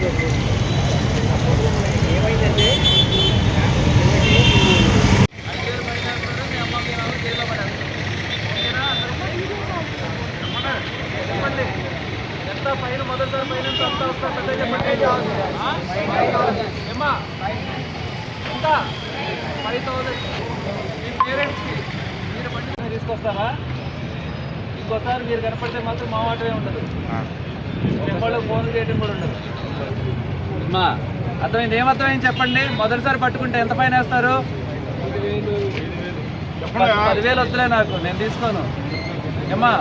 ఎంత పైన మొదటిసారి పైన ఎంత అంత వస్తా పెద్ద చెప్పండి ఏమ్మా ఎంత ఫైవ్ థౌసండ్ మీ పేరెంట్స్కి మీరు బండి తీసుకొస్తారా ఇంకోసారి మీరు కనపడితే మాత్రం మా మాటమే ఉండదు మిమ్మల్ని ఫోన్ చేయడం కూడా ఉండదు. అర్థమైంది? ఏమర్థమైంది చెప్పండి? మొదటిసారి పట్టుకుంటే ఎంత పైన వేస్తారు? పదివేలు వద్దులే నాకు నేను తీసుకోను. ఏమ్మా?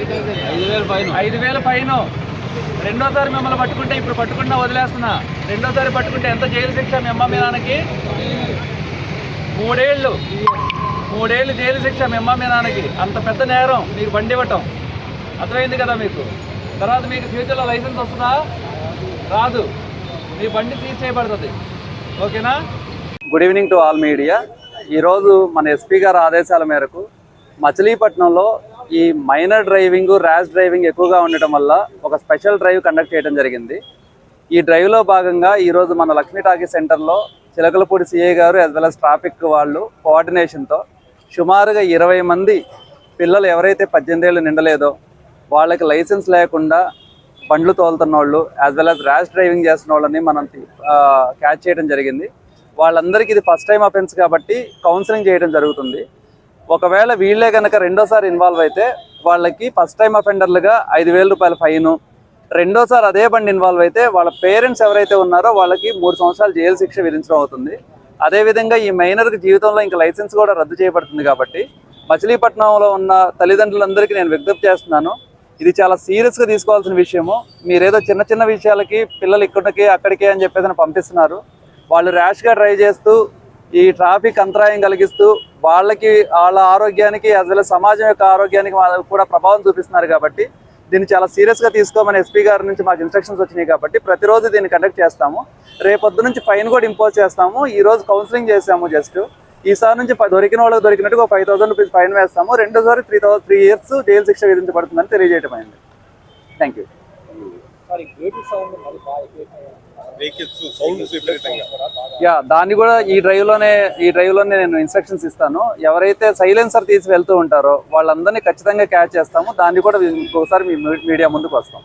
ఐదు వేలు పైన ఐదు వేలు పైన రెండోసారి మిమ్మల్ని పట్టుకుంటే ఇప్పుడు పట్టుకుంటా వదిలేస్తున్నా. రెండోసారి పట్టుకుంటే ఎంత జైలు శిక్ష మీ అమ్మ మీ నాన్నకి? మూడేళ్ళు. మూడేళ్ళు జైలు శిక్ష మీ అమ్మ మీ నాన్నకి. అంత పెద్ద నేరం మీకు బండి ఇవ్వటం. అర్థమైంది కదా మీకు? తర్వాత మీకు ఫ్యూచర్లో లైసెన్స్ వస్తుందా? రాదు. మీ బండి సీజ్ చేయబడుతుంది. ఓకేనా? Good evening to all media ఈరోజు మన ఎస్పీ గారి ఆదేశాల మేరకు మచిలీపట్నంలో ఈ మైనర్ డ్రైవింగ్ ర్యాష్ డ్రైవింగ్ ఎక్కువగా ఉండటం వల్ల ఒక స్పెషల్ డ్రైవ్ కండక్ట్ చేయడం జరిగింది. ఈ డ్రైవ్లో భాగంగా ఈరోజు మన లక్ష్మీ టాకీ సెంటర్లో చిలకలపూడి సిఐ గారు యాజ్ వెల్ అస్ ట్రాఫిక్ వాళ్ళు కోఆర్డినేషన్తో సుమారుగా ఇరవై మంది పిల్లలు ఎవరైతే పద్దెనిమిది ఏళ్ళు నిండలేదో వాళ్ళకి లైసెన్స్ లేకుండా బండ్లు తోలుతున్న వాళ్ళు as well as rash driving చేస్తున్న వాళ్ళని మనం క్యాచ్ చేయడం జరిగింది. వాళ్ళందరికీ ఇది ఫస్ట్ టైం అఫెన్స్ కాబట్టి కౌన్సిలింగ్ చేయడం జరుగుతుంది. ఒకవేళ వీళ్ళే కనుక రెండోసారి ఇన్వాల్వ్ అయితే వాళ్ళకి ఫస్ట్ టైం అఫెండర్లుగా ఐదు వేల రూపాయల ఫైను. రెండోసారి అదే బండి ఇన్వాల్వ్ అయితే వాళ్ళ పేరెంట్స్ ఎవరైతే ఉన్నారో వాళ్ళకి మూడు సంవత్సరాలు జైలు శిక్ష విధించడం అవుతుంది. అదేవిధంగా ఈ మైనర్కి జీవితంలో ఇంకా లైసెన్స్ కూడా రద్దు చేయబడుతుంది కాబట్టి మచిలీపట్నంలో ఉన్న తల్లిదండ్రులందరికీ నేను విజ్ఞప్తి చేస్తున్నాను. ఇది చాలా సీరియస్గా తీసుకోవాల్సిన విషయము. మీరేదో చిన్న చిన్న విషయాలకి పిల్లలు ఇక్కడికి అక్కడికి అని చెప్పేసి పంపిస్తున్నారు. వాళ్ళు ర్యాష్గా డ్రైవ్ చేస్తూ ఈ ట్రాఫిక్ అంతరాయం కలిగిస్తూ వాళ్ళకి వాళ్ళ ఆరోగ్యానికి యాజ్ వెల్ సమాజం యొక్క ఆరోగ్యానికి కూడా ప్రభావం చూపిస్తున్నారు కాబట్టి దీన్ని చాలా సీరియస్గా తీసుకోమని ఎస్పీ గారి నుంచి మాకు ఇన్స్ట్రక్షన్స్ వచ్చినాయి కాబట్టి ప్రతిరోజు దీన్ని కండక్ట్ చేస్తాము. రేపొద్దు నుంచి ఫైన్ కూడా ఇంపోజ్ చేస్తాము. ఈ రోజు కౌన్సిలింగ్ చేసాము జస్ట్ ఈసారి నుంచి దొరికిన వాళ్ళకి దొరికినట్టు ఒక ఫైవ్ థౌసండ్ రూపీస్ ఫైన్ వేస్తాము. రెండోసారి three thousand three years jail శిక్ష విధించబడుతుందని తెలియజేయడం అయింది థ్యాంక్ యూ యా దాన్ని కూడా ఈ డ్రైవ్లోనే ఈ డ్రైవ్లోనే నేను ఇన్స్ట్రక్షన్స్ ఇస్తాను. ఎవరైతే సైలెన్సర్ తీసి వెళ్తూ ఉంటారో వాళ్ళందరినీ ఖచ్చితంగా క్యాచ్ చేస్తాము. దాన్ని కూడా ఇంకోసారి మీ మీడియా ముందుకు వస్తాం.